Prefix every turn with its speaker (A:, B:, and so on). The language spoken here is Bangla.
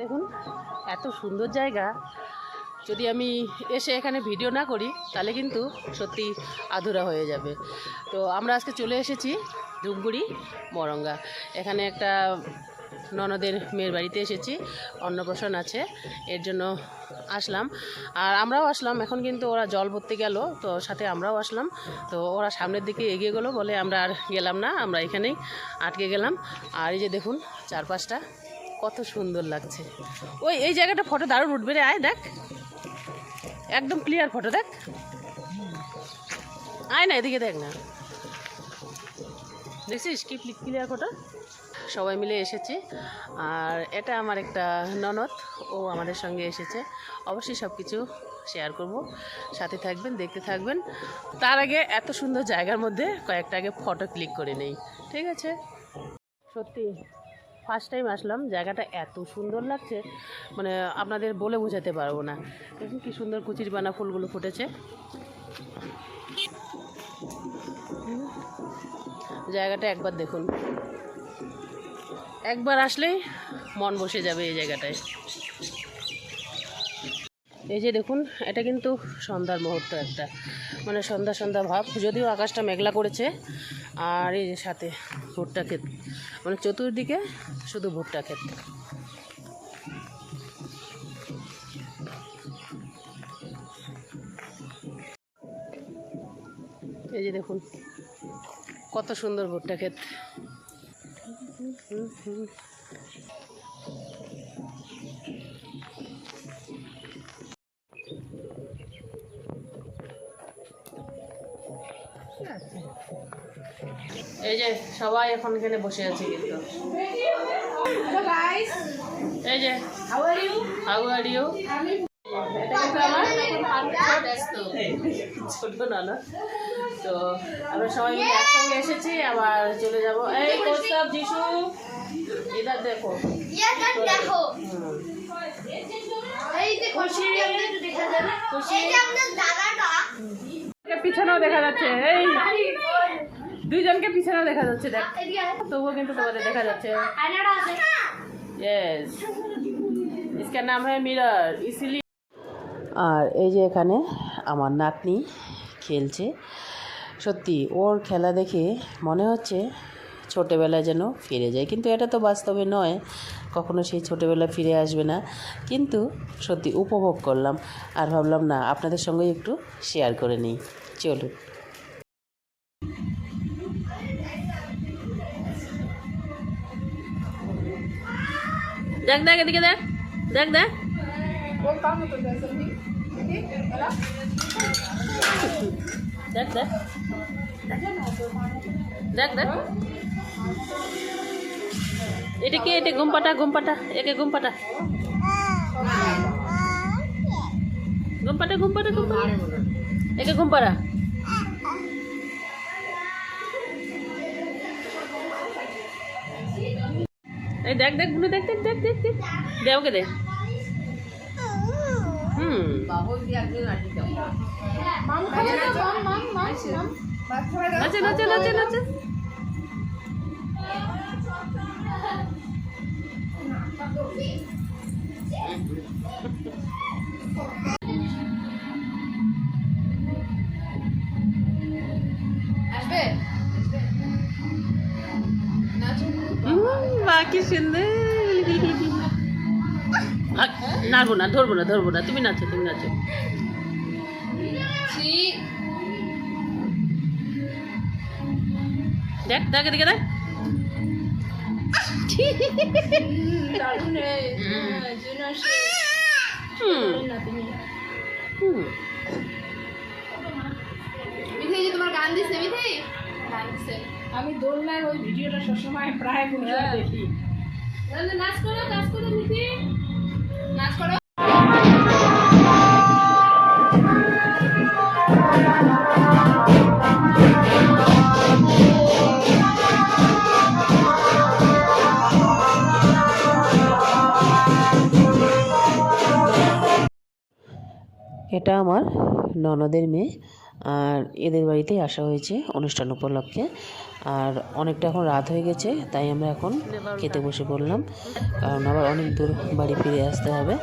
A: দেখুন, এত সুন্দর জায়গা। যদি আমি এসে এখানে ভিডিও না করি, তাহলে কিন্তু সত্যি আধুরা হয়ে যাবে। তো আমরা আজকে চলে এসেছি ধূপগুড়ি, মরঙ্গা। এখানে একটা ননদের মেয়ের বাড়িতে এসেছি, অন্নপ্রাশন আছে, এর জন্য আসলাম। আর আমরাও আসলাম, এখন কিন্তু ওরা জল ভরতে গেল, তো সাথে আমরাও আসলাম। তো ওরা সামনের দিকে এগিয়ে গেলো বলে আমরা আর গেলাম না, আমরা এখানেই আটকে গেলাম। আর এই যে দেখুন, চারপাশটা। কত সুন্দর লাগছে। ওই, এই জায়গাটা ফটো দারুণ উঠবে রে, আয় দেখ। একদম ক্লিয়ার ফটো দেখ। আয় না, এদিকে দেখ না। দেখছিস কি ক্লিয়ার ফটো সবাই মিলে এসেছি। আর এটা আমার একটা ননদ, ও আমাদের সঙ্গে এসেছে। অবশ্যই সব কিছু শেয়ার করব। সাথে থাকবেন, দেখতে থাকবেন। তার আগে এত সুন্দর জায়গার মধ্যে কয়েকটা আগে ফটো ক্লিক করে নেই। ঠিক আছে? সত্যি। ফার্স্ট টাইম আসলাম, জায়গাটা এত সুন্দর লাগছে মানে আপনাদের বলে বোঝাতে পারব না। দেখুন কি সুন্দর কুচির বানা ফুলগুলো ফুটেছে। জায়গাটা একবার দেখুন। একবার আসলেই মন বসে যাবে এই জায়গাটায়। এই যে দেখুন, এটা কিন্তু সন্ধ্যার মুহূর্ত একটা। মানে সন্ধ্যা সন্ধ্যা ভাব। যদিও আকাশটা মেঘলা করেছে, আর এই যে সাথে ভুট্টা ক্ষেত। মানে চতুর্দিকে শুধু ভুট্টা ক্ষেত। এই যে দেখুন, কত সুন্দর ভুট্টা ক্ষেত। এই যে সবাই এখন এখানে বসে আছে কিন্তু। এই যে হাউ আর ইউ ছোট না না তো আমরা সবাই মিলে একসঙ্গে এসেছি আবার চলে যাব। এই কৌস্তব যিশু এটা দেখো।
B: দেখো।
A: খুশি?
B: খুশি? দাদাটা
A: পিছনেও দেখা যাচ্ছে এই দুইজনকে পিছনেও দেখা যাচ্ছে দেখ
B: এদিকে আয়।
A: তবুও কিন্তু তোমাদের দেখা যাচ্ছে
B: আয়নাটা আছে
A: यस इसका नाम है मिरर इसीलिए আর এই যে এখানে আমার নাতনি খেলছে সত্যি ওর খেলা দেখে মনে হচ্ছে ছোটোবেলায় যেন ফিরে যায়। কিন্তু এটা তো বাস্তবে নয়, কখনো সেই ছোটোবেলা ফিরে আসবে না। কিন্তু সত্যি উপভোগ করলাম। আর ভাবলাম, না, আপনাদের সঙ্গে একটু শেয়ার করে নিই। চলুন। দেখ দেখ, এদিকে দেখ। দেখ দেখ। দেখ দেখ। দেখ দেখ। এটা কি এটা ঘুম পাটা একে ঘুম পাটা ঘুম পাটা ঘুম পাটা ঘুম পাটা একে ঘুম এই দেখ দেখগুলো দেখ দেখ দেখ দেখ দেখ। দে ওকে দে। হুম। নাচে নাচে নাচে নাচে বাকি সুন্দর। নাড়বো না ধরবো না ধরবো না। তুমি নাচো তুমি নাচো। দেখ দেখ এদিকে দেখ।
B: তোমার গান দিছে গান দিছে
C: আমি দোলনায় ওই ভিডিওটা সবসময় প্রায় দেখি
B: তাহলে নাচ করো নাচ করো মিঠে নাচ করো।
A: এটা আমার ননদের মেয়ে আর এদের বাড়িতেই আসা হয়েছে অনুষ্ঠান উপলক্ষে। আর অনেকটা এখন রাত হয়ে গেছে, তাই আমরা এখন খেতে বসে পড়লাম। কারণ আবার অনেক দূর বাড়ি ফিরে আসতে হবে।